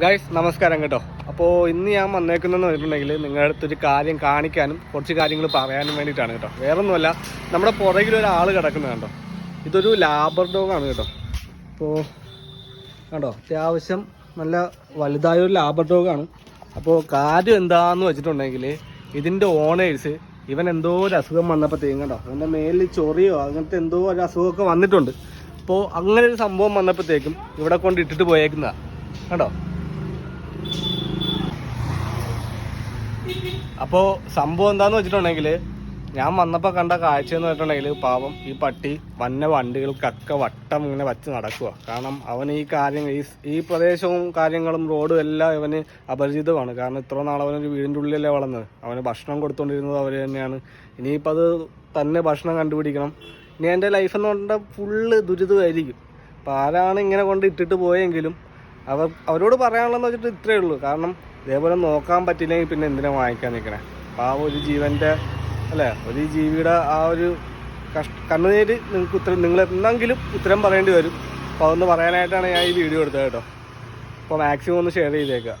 Guys നമസ്കാരം കേട്ടോ. അപ്പോൾ ഇന്ന് ഞാൻ വന്നേക്കുന്നതെന്ന് പറഞ്ഞിട്ടുണ്ടെങ്കിൽ നിങ്ങളുടെ അടുത്തൊരു കാര്യം കാണിക്കാനും കുറച്ച് കാര്യങ്ങൾ പറയാനും വേണ്ടിയിട്ടാണ് കേട്ടോ. വേറൊന്നുമല്ല നമ്മുടെ പുറകിൽ ഒരാൾ കിടക്കുന്നത് കണ്ടോ? ഇതൊരു ലാബർ ഡോഗാണ് കേട്ടോ. അപ്പോൾ കണ്ടോ അത്യാവശ്യം നല്ല വലുതായ ഒരു ലാബർ ഡോഗാണ് അപ്പോൾ കാര്യം എന്താണെന്ന് വെച്ചിട്ടുണ്ടെങ്കിൽ ഇതിന്റെ ഓണേഴ്സ് ഇവൻ എന്തോ ഒരു അസുഖം വന്നപ്പോഴത്തേക്കും കണ്ടോ അവന്റെ മേലിൽ ചൊറിയോ അങ്ങനത്തെ എന്തോ ഒരു അസുഖമൊക്കെ വന്നിട്ടുണ്ട്. അപ്പോൾ അങ്ങനെ ഒരു സംഭവം വന്നപ്പോഴത്തേക്കും ഇവിടെ കൊണ്ട് ഇട്ടിട്ട് പോയേക്കുന്നതാണ് കണ്ടോ? അപ്പോൾ സംഭവം എന്താന്ന് വെച്ചിട്ടുണ്ടെങ്കിൽ ഞാൻ വന്നപ്പോൾ കണ്ട കാഴ്ച എന്ന് പറഞ്ഞിട്ടുണ്ടെങ്കിൽ പാവം ഈ പട്ടി വന്ന വണ്ടികൾക്കൊക്കെ വട്ടം ഇങ്ങനെ വച്ച് നടക്കുക കാരണം അവൻ ഈ കാര്യങ്ങൾ ഈ ഈ പ്രദേശവും കാര്യങ്ങളും റോഡും എല്ലാം ഇവന് അപരിചിതമാണ്. കാരണം ഇത്ര നാൾ അവനൊരു വീടിന്റെ ഉള്ളിലല്ലേ വളർന്നത്. അവന് ഭക്ഷണം കൊടുത്തുകൊണ്ടിരുന്നത് അവർ തന്നെയാണ്. ഇനിയിപ്പോൾ അത് തന്നെ ഭക്ഷണം കണ്ടുപിടിക്കണം. ഇനി എന്റെ ലൈഫ് എന്ന് പറഞ്ഞാൽ ഫുള്ള് ദുരിതമായിരിക്കും. അപ്പോൾ ആരാണ് ഇങ്ങനെ കൊണ്ട് ഇട്ടിട്ട് പോയെങ്കിലും അവർ അവരോട് പറയാനുള്ളതെന്ന് വെച്ചിട്ട് ഇത്രയേ ഉള്ളൂ. കാരണം ഇതേപോലെ നോക്കാൻ പറ്റില്ലെങ്കിൽ പിന്നെ എന്തിനാ വാങ്ങിക്കാൻ നിൽക്കണേ അപ്പോൾ ആ ഒരു ജീവന്റെ അല്ലേ? ഒരു ജീവിയുടെ ആ ഒരു കഷ്ട കണ്ണുനീര് നിങ്ങൾക്ക് ഉത്തരം നിങ്ങൾ എന്തെങ്കിലും ഉത്തരം പറയേണ്ടി വരും. അപ്പോൾ അതൊന്ന് പറയാനായിട്ടാണ് ഞാൻ ഈ വീഡിയോ എടുത്തത് കേട്ടോ. അപ്പോൾ മാക്സിമം ഒന്ന് ഷെയർ ചെയ്തേക്കുക